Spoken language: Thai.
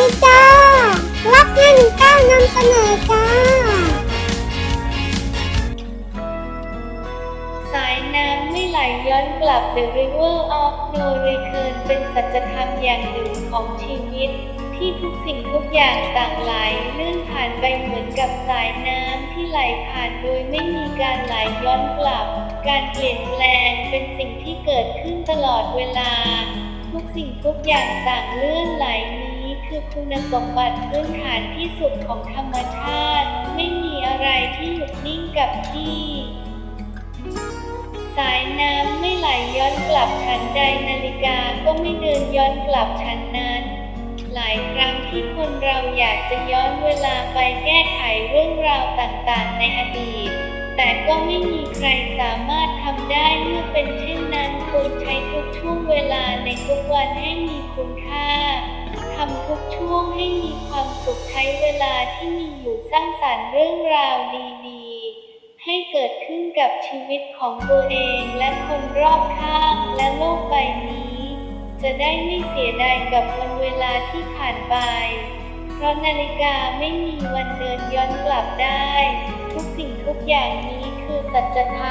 ดีจ้า รักห้าหนึ่งเก้านำเสนอจ้า สายน้ำไม่ไหลย้อนกลับ The River of No Return เป็นสัจธรรมอย่างหนึ่งของชีวิต ที่ทุกสิ่งทุกอย่างต่างไหลเลื่อนผ่านไปเหมือนกับสายน้ำที่ไหลผ่านโดยไม่มีการไหลย้อนกลับ การเปลี่ยนแปลงเป็นสิ่งที่เกิดขึ้นตลอดเวลา ทุกสิ่งทุกอย่างต่างเลื่อนไหลนี้ คือคุณสมบัติพื้นฐานที่สุดของธรรมชาติ ไม่มีอะไรที่หยุดนิ่งกับที่ สายน้ำไม่ไหลย้อนกลับฉันใดนาฬิกาก็ไม่เดินย้อนกลับฉันนั้น หลายครั้งที่คนเราอยากจะย้อนเวลาไปแก้ไขเรื่องราวต่างๆ ในอดีต แต่ก็ไม่มีใครสามารถทำได้เมื่อเป็นเช่นนั้นควรใช้ทุกช่วงเวลาในทุกวันให้มีคุณค่า ความสุขใช้เวลาที่มีอยู่สร้างสรรค์เรื่องราวดีๆ ให้เกิดขึ้นกับชีวิตของตัวเองและคนรอบข้างและโลกใบนี้ จะได้ไม่เสียดายกับวันเวลาที่ผ่านไป เพราะนาฬิกาไม่มีวันเดินย้อนกลับได้ ทุกสิ่งทุกอย่างนี้คือสัจธรรม